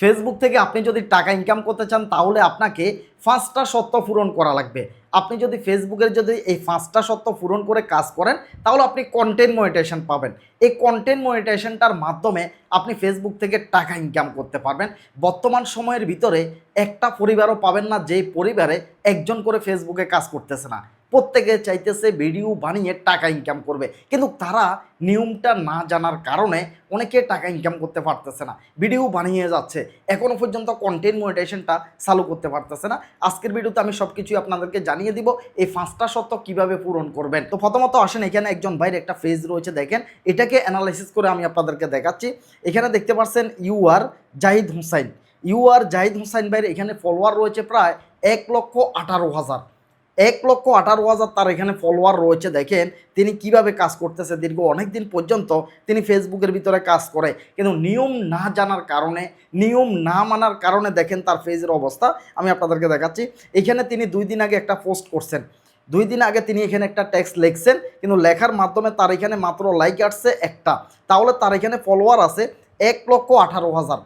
Facebook থেকে আপনি যদি টাকা ইনকাম করতে চান, তাহলে আপনাকে পাঁচটা সত্য পূরণ করা লাগবে। আপনি যদি ফেসবুকের যদি এই পাঁচটা সত্য পূরণ করে কাজ করেন, তাহলে আপনি কন্টেন্ট মনিটাইজেশন পাবেন। এই কন্টেন্ট মনিটাইজেশনটার মাধ্যমে আপনি ফেসবুক থেকে টাকা ইনকাম করতে পারবেন। বর্তমান সময়ের ভিতরে একটা পরিবারও পাবেন না, যেই পরিবারে একজন করে ফেসবুকে কাজ করতেছে না। প্রত্যেকে চাইতেছে ভিডিও বানিয়ে টাকা ইনকাম করবে। কিন্তু তারা নিয়মটা না জানার কারণে অনেকে টাকা ইনকাম করতে পারতেছে না। ভিডিও বানিয়ে যাচ্ছে। এখনও পর্যন্ত কন্টেন্ট মনিটাইজেশনটা চালু করতে পারতেছে না। আজকের ভিডিওতে আমি সব কিছুই আপনাদেরকে জানিয়ে দিব, এই পাঁচটা সত্য কীভাবে পূরণ করবেন। তো প্রথমত আসেন, এখানে একজন ভাইয়ের একটা ফেজ রয়েছে, দেখেন। এটাকে অ্যানালাইসিস করে আমি আপনাদেরকে দেখাচ্ছি। এখানে দেখতে পাচ্ছেন U R Zahid Hussain U R Zahid Hussain ভাইয়ের এখানে ফলোয়ার রয়েছে প্রায় এক লক্ষ আঠারো হাজার। এক লক্ষ আঠারো হাজার তার এখানে ফলোয়ার রয়েছে, দেখেন। তিনি কীভাবে কাজ করতেছে, দীর্ঘ অনেক দিন পর্যন্ত তিনি ফেসবুকের ভিতরে কাজ করে। কিন্তু নিয়ম না জানার কারণে, নিয়ম না মানার কারণে দেখেন তার ফেজের অবস্থা। আমি আপনাদেরকে দেখাচ্ছি। এখানে তিনি দুই দিন আগে একটা পোস্ট করছেন। দুই দিন আগে তিনি এখানে একটা ট্যাক্স লিখছেন, কিন্তু লেখার মাধ্যমে তার এখানে মাত্র লাইক আসছে একটা। তাহলে তার এখানে ফলোয়ার আছে এক লক্ষ আঠারো হাজার।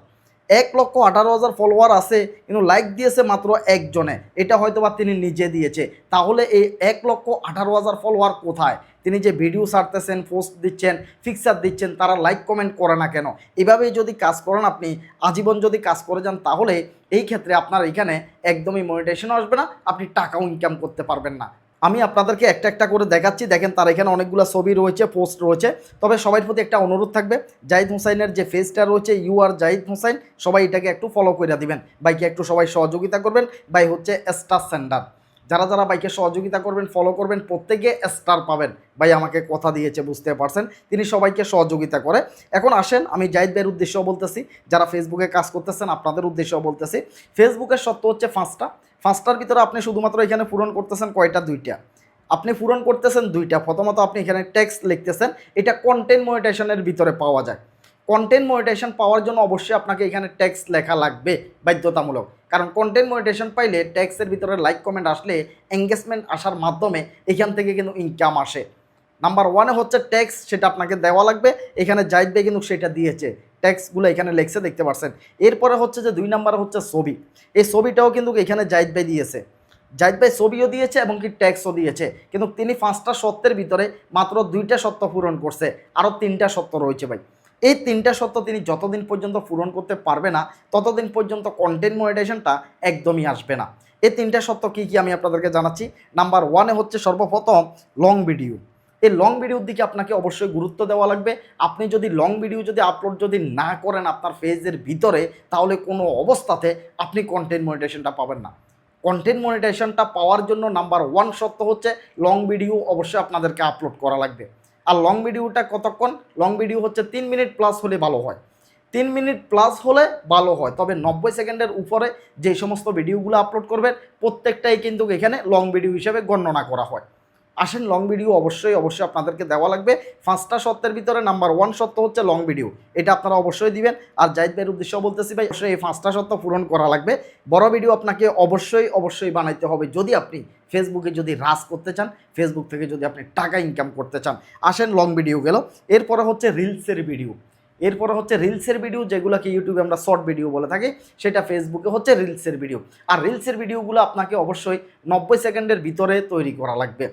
এক লক্ষ আঠারো হাজার ফলোয়ার আছে, কিন্তু লাইক দিয়েছে মাত্র একজনে। এটা হয়তো বা তিনি নিজে দিয়েছে। তাহলে এই এক লক্ষ আঠারো হাজার ফলোয়ার কোথায়? তিনি যে ভিডিও ছাড়তেছেন পোস্ট দিচ্ছেন ফিক্সার দিচ্ছেন, তারা লাইক কমেন্ট করে না কেন? এভাবেই যদি কাজ করেন আপনি, আজীবন যদি কাজ করে যান, তাহলে এই ক্ষেত্রে আপনার এখানে একদমই মনিটেশন আসবে না, আপনি টাকাও ইনকাম করতে পারবেন না। আমি আপনাদেরকে একটা একটা করে দেখাচ্ছি। দেখেন তার এখানে অনেকগুলো ছবি রয়েছে, পোস্ট রয়েছে। তবে সবাই প্রতি একটা অনুরোধ থাকবে, জাহিদ হুসাইনের যে ফেসটা রয়েছে, ইউ আর জাহিদ হুসাইন, সবাই এটাকে একটু ফলো করে দিবেন। বাইকে একটু সবাই সহযোগিতা করবেন। বাই হচ্ছে স্টার সেন্ডার যারা যারা বাইকে সহযোগিতা করবেন ফলো করবেন, প্রত্যেকে স্টার পাবেন। ভাই আমাকে কথা দিয়েছে, বুঝতে পারছেন? তিনি সবাইকে সহযোগিতা করে। এখন আসেন, আমি জাহিদ ভাইয়ের উদ্দেশ্যেও বলতেছি, যারা ফেসবুকে কাজ করতেছেন, আপনাদের উদ্দেশ্যেও বলতেছি। ফেসবুকের সত্য হচ্ছে পাঁচটা। পাঁচটার ভিতরে আপনি শুধুমাত্র এখানে পূরণ করতেছেন কয়টা? দুইটা। আপনি পূরণ করতেছেন দুইটা। প্রথমত আপনি এখানে টেক্সট লিখতেছেন, এটা কন্টেন্ট মনিটেশনের ভিতরে পাওয়া যায়। কন্টেন্ট মনিটেশন পাওয়ার জন্য অবশ্যই আপনাকে এখানে টেক্সট লেখা লাগবে, বাধ্যতামূলক। কারণ কন্টেন্ট মনিটেশন পাইলে ট্যাক্সের ভিতরে লাইক কমেন্ট আসলে এঙ্গেজমেন্ট আসার মাধ্যমে এখান থেকে কিন্তু ইনকাম আসে। নাম্বার ওয়ানে হচ্ছে ট্যাক্স সেটা আপনাকে দেওয়া লাগবে। এখানে জাহিদ কিন্তু সেটা দিয়েছে। ট্যাক্সগুলো এখানে লেখছে, দেখতে পাচ্ছেন এরপরে হচ্ছে যে দুই নাম্বার হচ্ছে ছবি। এই ছবিটাও কিন্তু এখানে জাহিদ ভাই দিয়েছে। জাহিদ ভাই ছবিও দিয়েছে এবং কি ট্যাক্সও দিয়েছে। কিন্তু তিনি পাঁচটা সত্যের ভিতরে মাত্র দুইটা সত্য পূরণ করছে। আরও তিনটা সত্য রয়েছে ভাই। এই তিনটা সত্য তিনি যতদিন পর্যন্ত পূরণ করতে পারবে না, ততদিন পর্যন্ত কন্টেন্ট মনিটাইজেশনটা একদমই আসবে না। এই তিনটা সত্য কী কী আমি আপনাদেরকে জানাচ্ছি? নাম্বার ওয়ানে হচ্ছে সর্বপ্রথম লং ভিডিও এই লং ভিডিওর দিকে আপনাকে অবশ্যই গুরুত্ব দেওয়া লাগবে। আপনি যদি লং ভিডিও যদি আপলোড যদি না করেন আপনার ফেজের ভিতরে, তাহলে কোনো অবস্থাতে আপনি কন্টেন্ট মনিটাইজেশনটা পাবেন না। কন্টেন্ট মনিটাইজেশনটা পাওয়ার জন্য নাম্বার ওয়ান সত্য হচ্ছে লং ভিডিও অবশ্যই আপনাদেরকে আপলোড করা লাগবে। আর লং ভিডিওটা কতক্ষণ? লং ভিডিও হচ্ছে তিন মিনিট প্লাস হলে ভালো হয়। তিন মিনিট প্লাস হলে ভালো হয়। তবে নব্বই সেকেন্ডের উপরে যে সমস্ত ভিডিওগুলো আপলোড করবেন, প্রত্যেকটাই কিন্তু এখানে লং ভিডিও হিসেবে গণনা করা হয়। আসেন লং ভিডিও অবশ্যই অবশ্যই আপনাদেরকে দেওয়া লাগবে। পাঁচটা সত্যের ভিতরে নাম্বার ওয়ান সত্য হচ্ছে লং ভিডিও এটা আপনারা অবশ্যই দিবেন। আর জাহিদ ভাইয়ের উদ্দেশ্য বলতেছি ভাই, অবশ্যই এই পাঁচটা সত্য পূরণ করা লাগবে। বড় ভিডিও আপনাকে অবশ্যই অবশ্যই বানাইতে হবে। যদি আপনি ফেসবুকে যদি রাস করতে চান ফেসবুক থেকে যদি আপনি টাকা ইনকাম করতে চান, আসেন লং ভিডিও গেল। এরপরে হচ্ছে রিলসের ভিডিও এরপরে হচ্ছে রিলসের ভিডিও যেগুলোকে ইউটিউবে আমরা শর্ট ভিডিও বলে থাকি, সেটা ফেসবুকে হচ্ছে রিলসের ভিডিও আর রিলসের ভিডিওগুলো আপনাকে অবশ্যই নব্বই সেকেন্ডের ভিতরে তৈরি করা লাগবে।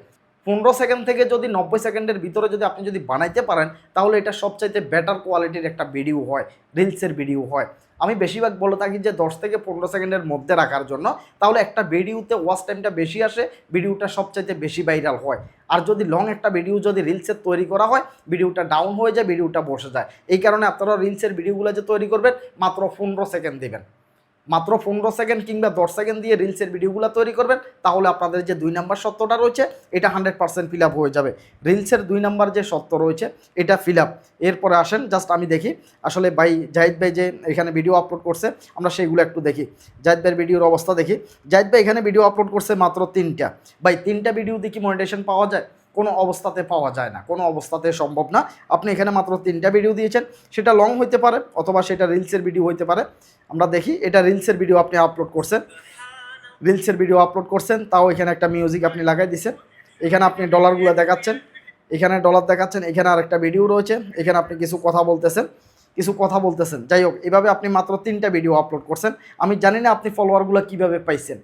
পনেরো সেকেন্ড থেকে যদি নব্বই সেকেন্ডের ভিতরে যদি আপনি যদি বানাইতে পারেন, তাহলে এটা সবচাইতে বেটার কোয়ালিটির একটা ভিডিও হয় রিলসের ভিডিও হয়। আমি বেশিরভাগ বলে থাকি যে দশ থেকে পনেরো সেকেন্ডের মধ্যে রাখার জন্য, তাহলে একটা ভিডিওতে ওয়াচ টাইমটা বেশি আসে ভিডিওটা সবচাইতে বেশি ভাইরাল হয়। আর যদি লং একটা ভিডিও যদি রিলসের তৈরি করা হয় ভিডিওটা ডাউন হয়ে যায় ভিডিওটা বসে যায়। এই কারণে আপনারা রিলসের ভিডিওগুলো যে তৈরি করবেন, মাত্র পনেরো সেকেন্ড দেবেন। মাত্র পনেরো সেকেন্ড কিংবা দশ সেকেন্ড দিয়ে রিলসের ভিডিওগুলো তৈরি করবেন, তাহলে আপনাদের যে দুই নাম্বার সত্যটা রয়েছে, এটা হান্ড্রেড পার্সেন্ট ফিল হয়ে যাবে। রিলসের দুই নাম্বার যে সত্য রয়েছে, এটা ফিল এরপরে আসেন জাস্ট আমি দেখি, আসলে ভাই জাহিদ ভাই যে এখানে ভিডিও আপলোড করছে, আমরা সেইগুলো একটু দেখি। জাহিদ ভাইয়ের ভিডিওর অবস্থা দেখি। জাহিদ ভাই এখানে ভিডিও আপলোড করছে মাত্র তিনটা। ভাই, তিনটা ভিডিও দিয়ে কি মনিটেশন পাওয়া যায়? কোনো অবস্থাতে পাওয়া যায় না, কোনো অবস্থাতে সম্ভব না। আপনি এখানে মাত্র তিনটা ভিডিও দিয়েছেন, সেটা লং হইতে পারে অথবা সেটা রিলসের ভিডিও হইতে পারে। আমরা দেখি, এটা রিলসের ভিডিও আপনি আপলোড করছেন। রিলসের ভিডিও আপলোড করছেন, তাও এখানে একটা মিউজিক আপনি লাগাই দিছেন। এখানে আপনি ডলারগুলো দেখাচ্ছেন, এখানে ডলার দেখাচ্ছেন, এখানে আরেকটা ভিডিও রয়েছে, এখানে আপনি কিছু কথা বলতেছেন, কিছু কথা বলতেছেন। যাই হোক, এভাবে আপনি মাত্র তিনটা ভিডিও আপলোড করছেন। আমি জানি না আপনি ফলোয়ারগুলো কীভাবে পাইছেন।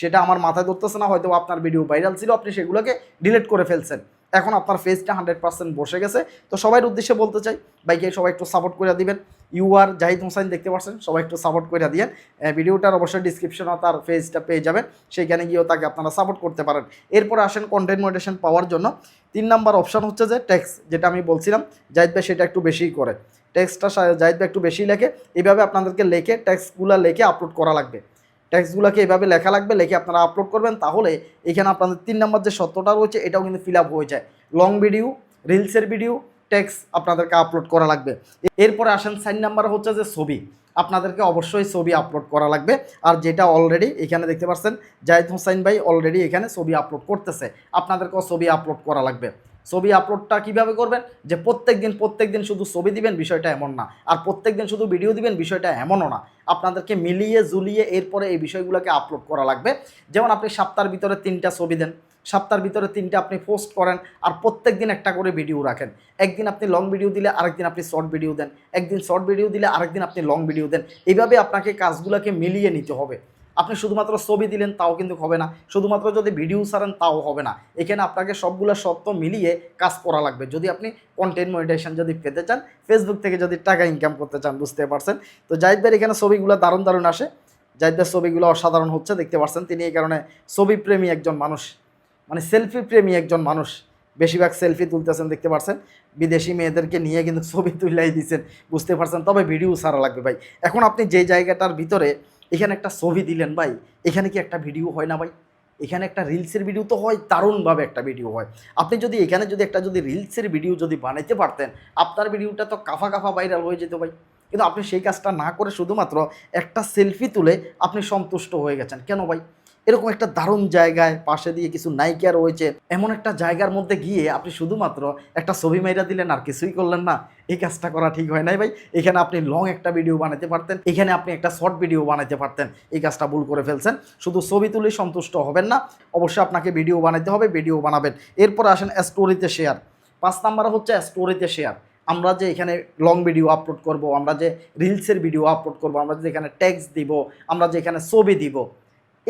সেটা আমার মাথায় ধরতেছে না হয়তো আপনার ভিডিও ভাইরাল ছিল, আপনি সেগুলোকে ডিলিট করে ফেলছেন। এখন আপনার ফেসটা হান্ড্রেড পার্সেন্ট বসে গেছে। তো সবার উদ্দেশ্যে বলতে চাই বাইকে সবাই একটু সাপোর্ট করে দিবেন। ইউ আর জাহিদ হোসাইন দেখতে পাচ্ছেন, সবাই একটু সাপোর্ট করে দিয়েন। ভিডিওটার অবশ্যই ডিসক্রিপশনে তার পেজটা পেয়ে যাবেন। সেইখানে গিয়েও তাকে আপনারা সাপোর্ট করতে পারেন। এরপর আসেন কন্টেন্ট মডারেশন পাওয়ার জন্য। তিন নাম্বার অপশন হচ্ছে যে ট্যাক্স যেটা আমি বলছিলাম, জাহিদ ভাই সেটা একটু বেশিই করে। ট্যাক্সটা জাহিদ ভাই একটু বেশি লেখে। এভাবে আপনাদেরকে লেখে ট্যাক্সগুলো লেখে আপলোড করা লাগবে। ট্যাক্সগুলোকে এভাবে লেখা লাগবে, লেখে আপনারা আপলোড করবেন, তাহলে এখানে আপনাদের তিন নম্বর যে সত্যটা রয়েছে, এটাও কিন্তু ফিল আপ হয়ে যায়। লং ভিডিও রিলসের ভিডিও ট্যাক্স আপনাদেরকে আপলোড করা লাগবে। এরপরে আসেন সাইন নাম্বার হচ্ছে যে ছবি। আপনাদেরকে অবশ্যই ছবি আপলোড করা লাগবে। আর যেটা অলরেডি এখানে দেখতে পাচ্ছেন, জাহিদ হোসাইন ভাই অলরেডি এখানে ছবি আপলোড করতেছে। আপনাদেরকেও ছবি আপলোড করা লাগবে। ছবি আপলোডটা কীভাবে করবেন? যে প্রত্যেক দিন প্রত্যেক দিন শুধু ছবি দিবেন, বিষয়টা এমন না। আর প্রত্যেক দিন শুধু ভিডিও দিবেন, বিষয়টা এমনও না। আপনাদেরকে মিলিয়ে জুলিয়ে এরপরে এই বিষয়গুলোকে আপলোড করা লাগবে। যেমন আপনি সপ্তাহের ভিতরে তিনটা ছবি দেন। সপ্তাহের ভিতরে তিনটা আপনি পোস্ট করেন আর প্রত্যেক দিন একটা করে ভিডিও রাখেন। একদিন আপনি লং ভিডিও দিলে আরেকদিন আপনি শর্ট ভিডিও দেন। একদিন শর্ট ভিডিও দিলে আরেকদিন আপনি লং ভিডিও দেন। এইভাবে আপনাকে কাজগুলোকে মিলিয়ে নিতে হবে। আপনি শুধুমাত্র ছবি দিলেন, তাও কিন্তু হবে না। শুধুমাত্র যদি ভিডিও ছাড়েন, তাও হবে না। এখানে আপনাকে সবগুলো সত্য মিলিয়ে কাজ করা লাগবে। যদি আপনি কন্টেন্ট মনিটাইজেশন যদি পেতে চান ফেসবুক থেকে যদি টাকা ইনকাম করতে চান, বুঝতে পারছেন? তো জাহিদদের এখানে ছবিগুলো দারুণ দারুণ আসে। জাহিদদের ছবিগুলো অসাধারণ হচ্ছে, দেখতে পাচ্ছেন তিনি এই কারণে ছবি প্রেমী একজন মানুষ মানে সেলফি প্রেমী একজন মানুষ। বেশিরভাগ সেলফি তুলতেছেন, দেখতে পাচ্ছেন বিদেশি মেয়েদেরকে নিয়ে কিন্তু ছবি তুলাই দিচ্ছেন বুঝতে পারছেন? তবে ভিডিও সারা লাগবে ভাই। এখন আপনি যে জায়গাটার ভিতরে এখানে একটা ছবি দিলেন ভাই। এখানে কি একটা ভিডিও হয় না ভাই? এখানে একটা রিলসের ভিডিও তো হয়, দারুণভাবে একটা ভিডিও হয়। আপনি যদি এখানে যদি একটা যদি রিলসের ভিডিও যদি বানাইতে পারতেন, আপনার ভিডিওটা তো কাফা কাফা ভাইরাল হয়ে যেত ভাই। কিন্তু আপনি সেই কাজটা না করে শুধুমাত্র একটা সেলফি তুলে আপনি সন্তুষ্ট হয়ে গেছেন। কেন ভাই? এরকম একটা দারুণ জায়গায় পাশে দিয়ে কিছু নায়িকা রয়েছে, এমন একটা জায়গার মধ্যে গিয়ে আপনি শুধুমাত্র একটা ছবি মাইরা দিলেন আর কিছুই করলেন না। এই কাজটা করা ঠিক হয় নাই ভাই। এখানে আপনি লং একটা ভিডিও বানাতে পারতেন, এখানে আপনি একটা শর্ট ভিডিও বানাতে পারতেন। এই কাজটা ভুল করে ফেলছেন। শুধু ছবি তুলে সন্তুষ্ট হবেন না, অবশ্যই আপনাকে ভিডিও বানাতে হবে ভিডিও বানাবেন। এরপর আসেন স্টোরিতে শেয়ার পাঁচ নাম্বার হচ্ছে স্টোরিতে শেয়ার আমরা যে এখানে লং ভিডিও আপলোড করব, আমরা যে রিলসের ভিডিও আপলোড করব, আমরা যে এখানে ট্যাক্স দিব, আমরা যে এখানে ছবি দিব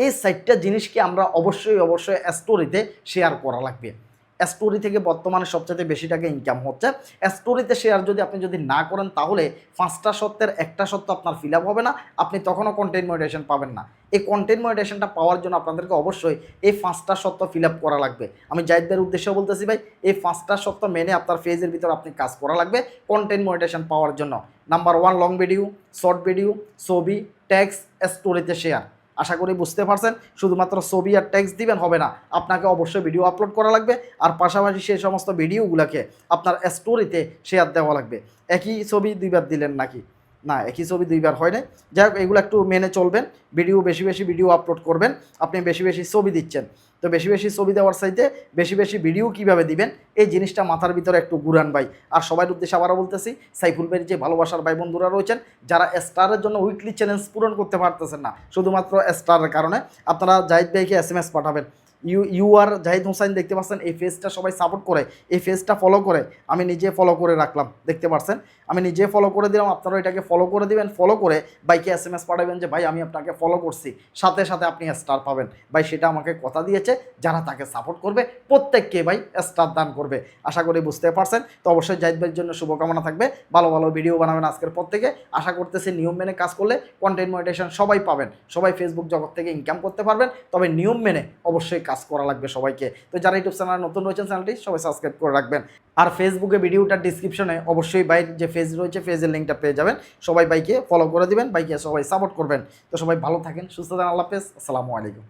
এই সাইটটা জিনিসকে আমরা অবশ্যই অবশ্যই স্টোরিতে শেয়ার করা লাগবে। স্টোরি থেকে বর্তমানে সবচেয়ে বেশি টাকা ইনকাম হচ্ছে। স্টোরিতে শেয়ার যদি আপনি যদি না করেন, তাহলে পাঁচটা সত্যের একটা সত্য আপনার ফিল হবে না। আপনি তখনও কন্টেন্ট মডিটেশন পাবেন না। এই কন্টেন্ট মডিটেশনটা পাওয়ার জন্য আপনাদেরকে অবশ্যই এই পাঁচটা সত্য ফিল করা লাগবে। আমি জাহিদদের উদ্দেশ্যে বলতেছি ভাই, এই পাঁচটা সত্য মেনে আপনার ফেজের ভিতর আপনি কাজ করা লাগবে কন্টেন্ট মডিটেশন পাওয়ার জন্য। Number one long video short video ছবি ট্যাক্স স্টোরিতে শেয়ার আশা করি বুঝতে পারছেন, শুধুমাত্র ছবি আর টেক্সট দিবেন হবে না। আপনাকে অবশ্যই ভিডিও আপলোড করা লাগবে আর পাশাপাশি সেই সমস্ত ভিডিওগুলোকে আপনার স্টোরিতে শেয়ার দেওয়া লাগবে। একই ছবি দুইবার দিলেন নাকি? না, একই ছবি দুইবার হয় না যাই হোক, এগুলো একটু মেনে চলবেন। ভিডিও বেশি বেশি ভিডিও আপলোড করবেন। আপনি বেশি বেশি ছবি দিচ্ছেন। তো বেশি বেশি ছবি দেওয়ার চাইতে বেশি বেশি ভিডিও কীভাবে দিবেন? এই জিনিসটা মাথার ভিতরে একটু ঘুরান ভাই। আর সবার উদ্দেশ্যে আবারও বলতেছি, সাইফুল ভাইয়ের যে ভালোবাসার ভাই বন্ধুরা রয়েছেন, যারা স্টারের জন্য উইকলি চ্যালেঞ্জ পূরণ করতে পারতেছেন না, শুধুমাত্র স্টারের কারণে, আপনারা জাহিদ ভাইকে এস এম এস পাঠাবেন। U U R Zahid Hossain দেখতে পাচ্ছেন, এই ফেজটা সবাই সাপোর্ট করে, এই ফেজটা ফলো করে, আমি নিজে ফলো করে রাখলাম, দেখতে পাচ্ছেন আমি নিজে ফলো করে দিলাম আপনারা এটাকে ফলো করে দিবেন। ফলো করে বাইকে এস এম এস পাঠাবেন যে, ভাই, আমি আপনাকে ফলো করছি। সাথে সাথে আপনি স্টার পাবেন। ভাই, সেটা আমাকে কথা দিয়েছে, যারা তাকে সাপোর্ট করবে, প্রত্যেককে ভাই স্টার দান করবে। আশা করি বুঝতে পারছেন? তো অবশ্যই জাহিদ ভাইয়ের জন্য শুভকামনা থাকবে। ভালো ভালো ভিডিও বানাবেন আজকের পর থেকে। আশা করতেছি নিয়ম মেনে কাজ করলে কন্টেন্ট মনিটেশন সবাই পাবেন। সবাই ফেসবুক জগৎ থেকে ইনকাম করতে পারবেন। তবে নিয়ম মেনে অবশ্যই কাজ করা লাগবে সবাইকে। তো যারা ইউটিউব চ্যানেল নতুন রয়েছেন চ্যানেলটি সবাই সাবস্ক্রাইব করে রাখবেন। আর ফেসবুকে ভিডিওটার ডিসক্রিপশনে অবশ্যই বাইর যে পেজ রয়েছে, পেজের লিঙ্কটা পেয়ে যাবেন। সবাই বাইকে ফলো করে দিবেন বাইকে সবাই সাপোর্ট করবেন। তো সবাই ভালো থাকেন, সুস্থ থাকেন, আল্লাহ হাফেজ, আসসালামু আলাইকুম।